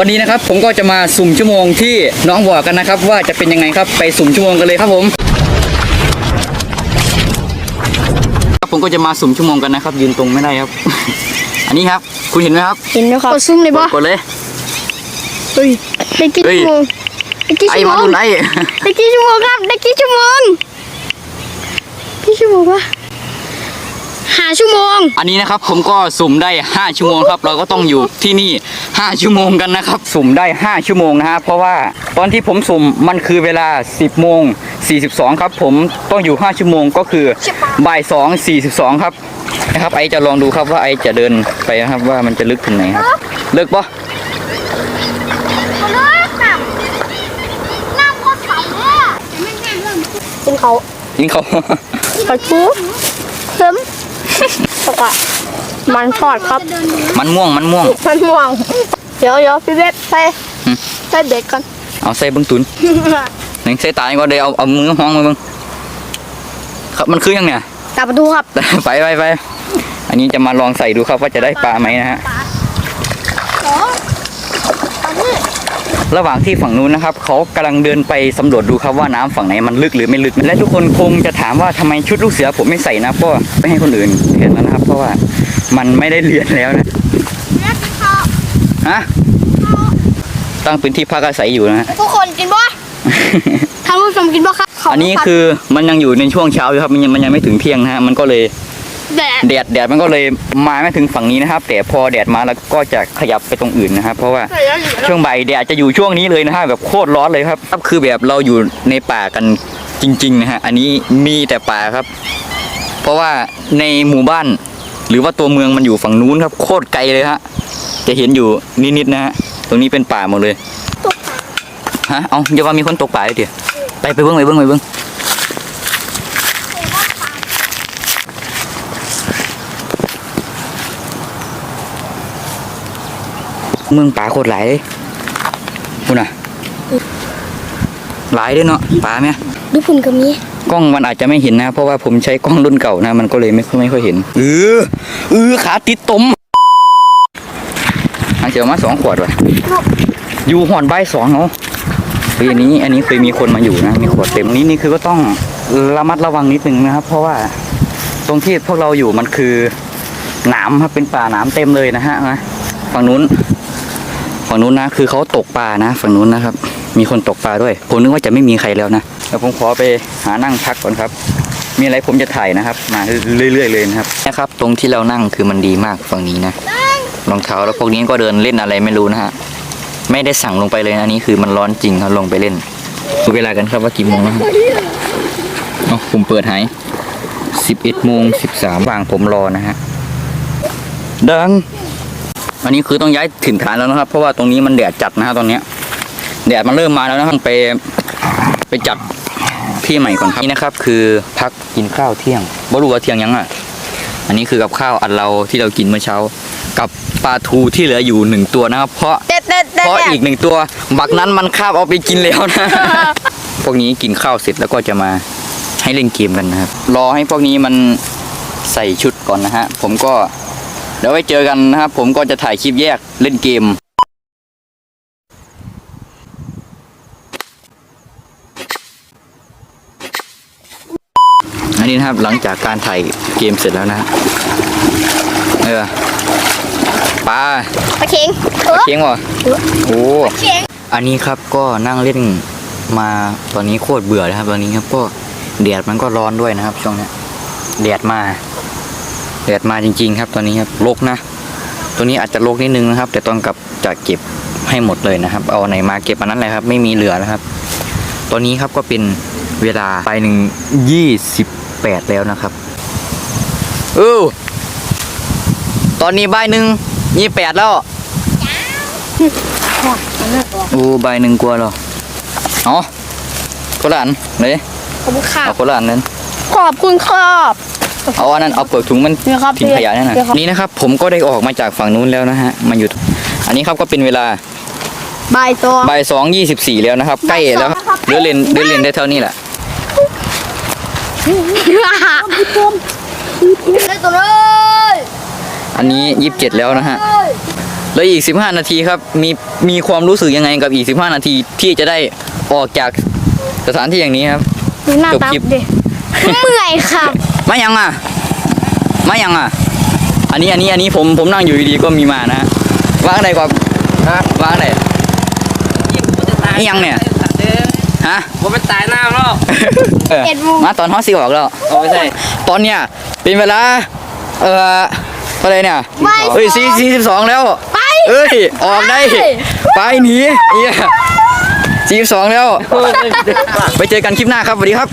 วันนี้นะครับผมก็จะมาสุ่มชั่วโมงที่น้องบอกกันนะครับ ว่าจะเป็นยังไงครับไปสุ่มชั่วโมงกันเลยครับผมครับผมก็จะมาสุ่มชั่วโมงกันนะครับ ยืนตรงไม่ได้ครับ อันนี้ครับ คุณเห็นไหมครับเห็นไหมครับกดซุ่มเลยกบ่ดกดเลยเฮ้ยได้กี่เฮ้ยชั่วโมงได้กี่ไอ้ชั่วโมมางดุนไอ้ได้กี่ชั่วโมงครับได้กี่ชั่วโมงกี่ชั่วโมงวะหาชั่วโมง อันนี้นะครับผมก็สุ่มได้ 5 ชั่วโมงครับ เราก็ต้องอยู่ที่นี่ 5 ชั่วโมงกันนะครับ สุ่มได้ 5 ชั่วโมงนะฮะเพราะว่าตอนที่ผมสุ่มมันคือเวลา 10 โมง 42 ครับ ผมต้องอยู่ 5 ชั่วโมงก็คือบ่าย 2 42 ครับนะครับ ไอจะลองดูครับว่าไอจะเดินไปนะครับว่ามันจะลึกถึงไหนครับลึกปะเป็นเขายิงเขาปลาทูเพิ่ม ตกอะมันทอดครับ มันม่วงมันม่วง มันม่วง เดี๋ยวเดี๋ยวพี่เบสใส่อืมใส่เบ็ดก่อน เอาใส่เบิ้งตุนหนึ่งใส่ตายก็เดี๋ยวเอาเอามือห้องมาเบิ้งครับมันคือยังเนี่ยจับปลาทูครับ ไปไปไปอันนี้จะมาลองใส่ดูครับว่าจะได้ปลาไหมนะฮะ ระหว่างที่ฝั่งนู้นนะครับเขากำลังเดินไปสำรวจดูครับว่าน้ำฝั่งไหนมันลึกหรือไม่ลึก และทุกคนคงจะถามว่าทำไมชุดลูกเสือผมไม่ใส่นะเพราะไม่ให้คนอื่นเห็นแล้วนะครับ เพราะว่ามันไม่ได้เรียนแล้วนะฮะตั้งพื้นที่พักอาศัยอยู่นะฮะทุกคนกินบ่ท่านผู้ชมกินบ่ครับอันนี้คือมันยังอยู่ในช่วงเช้าอยู่ครับมันยังมันยังไม่ถึงเที่ยงนะฮะมันก็เลย แดดแดดแดดมันก็เลยมาไม่ถึงฝั่งนี้นะครับ แต่พอแดดมาแล้วก็จะขยับไปตรงอื่นนะครับ เพราะว่าช่วงบ่ายแดดจะอยู่ช่วงนี้เลยนะฮะแบบโคตรร้อนเลยครับครับคือแบบเราอยู่ในป่ากันจริงๆนะฮะอันนี้มีแต่ป่าครับ เพราะว่าในหมู่บ้าน หรือว่าตัวเมืองมันอยู่ฝั่งนู้นครับ โคตรไกลเลยฮะจะเห็นอยู่นิดๆนะฮะตรงนี้เป็นป่าหมดเลยฮะเอาอย่าว่ามีคนตกป่าเลยเดี๋ยวไปไปเบิ้งไปเบิ้งไปเบิ้ง เมืองป่าโคตรหลายเลยคุณอะหลายด้วยเนาะป่าไหมดูพุ่นก็มีกล้องมันอาจจะไม่เห็นนะ เพราะว่าผมใช้กล้องรุ่นเก่านะ มันก็เลยไม่ค่อยไม่ค่อยเห็นเออเออขาติดตมอันเจอมาสองขวดว่ะอยู่หอนใบายสองเนาะเฮ้ยอันนี้อันนี้เคยมีคนมาอยู่นะ มีขวดเต็มนี้นี่คือก็ต้องระมัดระวังนิดนึงนะครับ เพราะว่าตรงที่พวกเราอยู่มันคือหนามครับเป็นป่าหนามเต็มเลยนะฮะนะฝั่งนู้น ฝั่งนู้นนะคือเขาตกปลานะ ฝั่งนู้นนะครับ มีคนตกปลาด้วย ผมนึกว่าจะไม่มีใครแล้วนะเดี๋ยวผมขอไปหานั่งพักก่อนครับ มีอะไรผมจะถ่ายนะครับ มาเรื่อยๆเลยนะครับนะครับ ตรงที่เรานั่งคือมันดีมากฝั่งนี้นะรองเท้าแล้วพวกนี้ก็เดินเล่นอะไรไม่รู้นะฮะไม่ได้สั่งลงไปเลยนะอันนี้คือมันร้อนจริงเขาลงไปเล่นดูเวลากันครับว่ากี่โมงแล้วครับเอ๋อผมเปิดหายสิบเอ็ดโมงสิบสามวางผมรอนะฮะดัง อันนี้คือต้องย้ายถิ่นฐานแล้วนะครับ เพราะว่าตรงนี้มันแดดจัดนะฮะตอนเนี้ยแดดมันเริ่มมาแล้วนะต้องไปไปจัดที่ใหม่ก่อนครับนี่นะครับ คือพักกินข้าวเที่ยงบ่รู้ว่าเที่ยงยังอะอันนี้คือกับข้าวอันเราที่เรากินเมื่อเช้า กับปลาทูที่เหลืออยู่หนึ่งตัวนะครับ เพราะเด็ดเด็ดเด็ดเพราะอีกหนึ่งตัวบักนั้นมันคาบเอาไปกินแล้วนะพวกนี้กินข้าวเสร็จแล้วก็จะมาให้เล่นเกมกันนะครับ รอให้พวกนี้มันใส่ชุดก่อนนะฮะผมก็ เดี๋ยวไว้เจอกันนะครับ ผมก็จะถ่ายคลิปแยกเล่นเกมอันนี้นะครับหลังจากการถ่ายเกมเสร็จแล้วนะฮะเออปลาปลาเค็งเคียงวะโอ้เค็งอันนี้ครับก็นั่งเล่นมาตอนนี้โคตรเบื่อเลยครับ ตอนนี้ครับก็แดดมันก็ร้อนด้วยนะครับ ช่วงเนี้ยแดดมา แดดมาจริง ๆ ครับตอนนี้ครับรกนะ ตัวนี้อาจจะรกนิดนึงนะครับ แต่ต้องกลับจะเก็บให้หมดเลยนะครับ เอาไหนมาเก็บอันนั้นเลยครับ ไม่มีเหลือแล้วครับ ตอนนี้ครับก็เป็นเวลาไปหนึ่งยี่สิบแปดแล้วนะครับเออตอนนี้บ่ายหนึ่งยี่แปดแล้วโอ้ใบหนึ่งกลัวเหรอเอ๋อคนละอันเลยขอบคุณค่ะเอาคนละอันนั้นขอบคุณครับ เอาอันนั้นเอาเปลือกถุงมันนี่ครับทิ้งขยะนั่นน่ะนี่ครับนี่นะครับ ผมก็ได้ออกมาจากฝั่งนู้นแล้วนะฮะมาอยู่อันนี้ครับก็เป็นเวลาบายตัวบ่ายสองยี่สิบสี่แล้วนะครับ ใกล้แล้วครับบ่ายสองนะครับเดินเล่นเดินเล่นได้เท่านี้แหละได้ตัวเลยอันนี้ยี่สิบเจ็ดแล้วนะฮะแล้วอีก15นาทีครับ มีมีความรู้สึกยังไงกับอีก15นาทีที่จะได้ออกจากสถานที่อย่างนี้ครับดูหน้าตาจบคลิปดิเมื่อยครับ มายังอะ มายังอะ อันนี้อันนี้อันนี้ผมผมนั่งอยู่ดีๆก็มีมานะวางไหนก่อนฮะวางไหนนี่ยังเนี่ยฮะผมเป็นตายหน้าแล้วเออเอ็ดโมงมาตอนฮอตซีออกแล้วเอาไม่ใช่ตอนเนี้ยเป็นเวลาเอ่อเท่าไหรเนี่ยบ่ายสองเฮ้ยสี่สี่สิบสองแล้วไปเอ้ยออกได้ไปไปหนีเอียสี่สิบสองแล้ว ไปเจอกันคลิปหน้าครับสวัสดีครับ